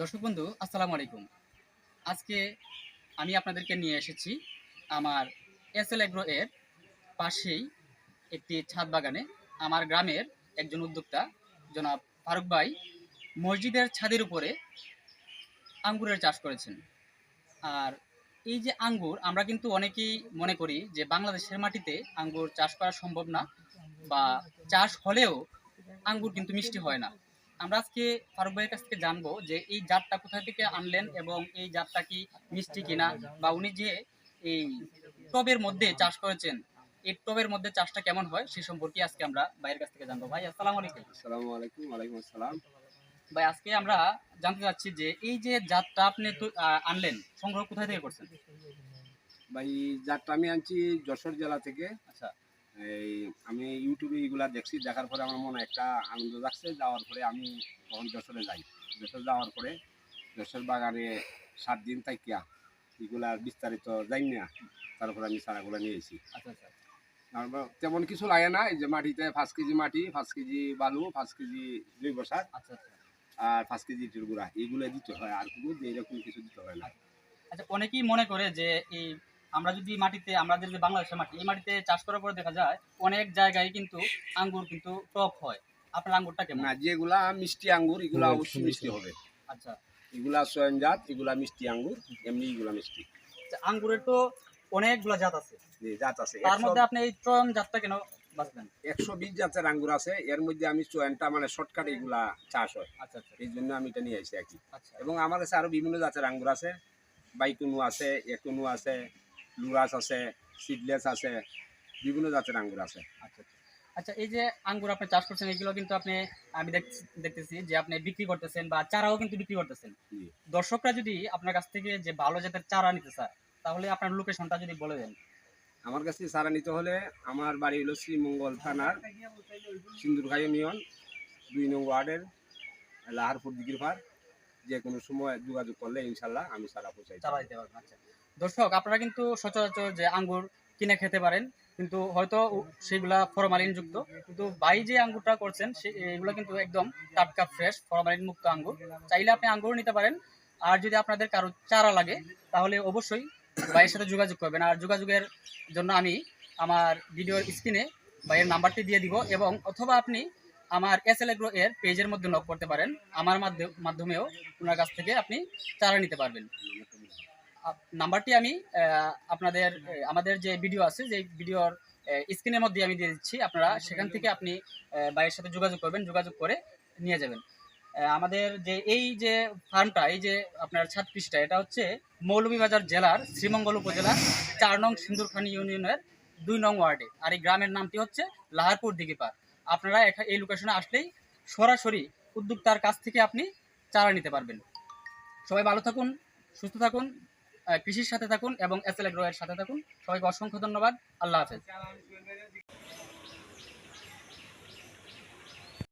দর্শক বন্ধু, আসসালামু আলাইকুম। আজকে আমি আপনাদেরকে নিয়ে এসেছি আমার এসএল এগ্রো এর পাশেই একটি ছাদ বাগানে। আমার গ্রামের একজন উদ্যোক্তা, জনাব ফারুক ভাই, মসজিদের ছাদের উপরে আঙ্গুরের চাষ করেছেন। আর এই যে আঙ্গুর, আমরা কিন্তু অনেকেই মনে করি যে বাংলাদেশের মাটিতে আঙ্গুর চাষ করা সম্ভব না বা চাষ হলেও আঙ্গুর কিন্তু মিষ্টি হয় না। আমরা আজকে ফারুক ভাইয়ের কাছ থেকে জানব যে এই জাতটা কোথা থেকে আনলেন এবং এই জাতটা কি মিষ্টি কিনা বা উনি যে এই টবের মধ্যে চাষ করেছেন এই টবের মধ্যে চাষটা কেমন হয় সে সম্পর্কে আজকে আমরা ভাইয়ের কাছ থেকে জানব। ভাই আসসালামু আলাইকুম। আসসালামু আলাইকুম ওয়ালাইকুম আসসালাম। ভাই আজকে আমরা জানতে চাচ্ছি যে এই যে জাতটা আপনি আনলেন সংগ্রহ কোথায় থেকে করছেন? ভাই জাতটা আমি আনছি যশোর জেলা থেকে। আচ্ছা। এই আমি ইউটিউবে এগুলা দেখছি দেখার পরে আমার মনে একটা আনন্দ লাগছে যাওয়ার পরে আমি তখন যশোরে যাই। যশোর যাওয়ার পরে যশোর বাগানে সাত দিন থাকিয়া এগুলার বিস্তারিত যাই না তারপরে আমি চারাগুলো নিয়েছি আচ্ছা আচ্ছা। তেমন কিছু লাগে না এই যে মাটিতে পাঁচ কেজি মাটি পাঁচ কেজি বালু পাঁচ কেজি জৈব সার আচ্ছা আচ্ছা। আর পাঁচ কেজি ইটের গুঁড়া এইগুলো দিতে হয় আর কোনো এরকম কিছু দিতে হয় না। আচ্ছা অনেকেই মনে করে যে এই আমরা যদি মাটিতে আমাদের যে বাংলাদেশের মাটি এই মাটিতে চাষ করার পরে দেখা যায় অনেক জায়গায় কিন্তু আঙ্গুর কিন্তু টক হয়। আপনার আঙ্গুরটা কেমন? না যেগুলা মিষ্টি আঙ্গুর এগুলা অবশ্যই মিষ্টি হবে। আচ্ছা। এগুলা সয়নজাত এগুলা মিষ্টি আঙ্গুর এমনি এগুলা মিষ্টি। আচ্ছা, আঙ্গুরের তো অনেকগুলো জাত আছে। জাত আছে। তার মধ্যে আপনি এই চয়ন জাতটা কেন একশো বিশ জাতের আঙ্গুর আছে। এর মধ্যে আমি চয়নটা মানে শর্টকাট এগুলা চাষ হয়। আচ্ছা আচ্ছা। এই জন্য আমি এটা নিয়ে আসি আর কি। আচ্ছা। এবং আমার কাছে আরও বিভিন্ন জাতের আঙ্গুর আছে। বাইকুনু আছে একুনু আছে লুরাস আছে সিডলেস আছে বিভিন্ন জাতের আঙ্গুর আছে। আচ্ছা আচ্ছা। আচ্ছা এই যে আঙ্গুর আপনি চাষ করছেন এগুলো কিন্তু আপনি আমি দেখ- দেখতেছি যে আপনি বিক্রি করতেছেন বা চারাও কিন্তু বিক্রি করতেছেন। দর্শকরা যদি আপনার কাছ থেকে যে ভালো জাতের চারা নিতে চায় তাহলে আপনার লোকেশনটা যদি বলে দেন। আমার কাছে চারা নিতে হলে আমার বাড়ি হলো শ্রীমঙ্গল থানার সিন্দুরখাই ইউনিয়ন দুই নং ওয়ার্ডের লাহারপুর দিঘির পার যে কোনো সময় যোগাযোগ করলে ইনশাল্লাহ আমি সারা পৌঁছাই চারা দিতে পারবেন আচ্ছা। দর্শক, আপনারা কিন্তু সচরাচর যে আঙ্গুর কিনে খেতে পারেন, কিন্তু হয়তো সেগুলা ফরমালিন যুক্ত। কিন্তু বাই যে আঙ্গুরটা করছেন, সে এগুলো কিন্তু একদম টাটকা ফ্রেশ ফরমালিন মুক্ত আঙ্গুর। চাইলে আপনি আঙ্গুর নিতে পারেন। আর যদি আপনাদের কারও চারা লাগে, তাহলে অবশ্যই ভাইয়ের সাথে যোগাযোগ করবেন। আর যোগাযোগের জন্য আমি আমার ভিডিওর স্ক্রিনে ভাইয়ের নাম্বারটি দিয়ে দিব এবং অথবা আপনি আমার এস এল এগ্রো এর পেজের মধ্যে নক করতে পারেন। আমার মাধ্যমে মাধ্যমেও ওনার কাছ থেকে আপনি চারা নিতে পারবেন। নাম্বারটি আমি আপনাদের আমাদের যে ভিডিও আছে যে ভিডিওর স্ক্রিনের মধ্যে আমি দিয়ে দিচ্ছি। আপনারা সেখান থেকে আপনি আহ, ভাইয়ের সাথে যোগাযোগ করবেন যোগাযোগ করে নিয়ে যাবেন। আমাদের যে এই যে ফার্মটা এই যে আপনার ছাদ পৃষ্ঠা এটা হচ্ছে মৌলভীবাজার জেলার শ্রীমঙ্গল উপজেলার চার নং সিন্দুরখানি ইউনিয়নের দুই নং ওয়ার্ডে। আর এই গ্রামের নামটি হচ্ছে লাহারপুর দিঘিপার আপনারা এই লোকেশনে আসলেই সরাসরি উদ্যোক্তার কাছ থেকে আপনি চারা নিতে পারবেন। সবাই ভালো থাকুন, সুস্থ থাকুন কৃষির সাথে থাকুন এবং এস এল সাথে থাকুন। সবাইকে অসংখ্য ধন্যবাদ। আল্লাহ হাফেজ।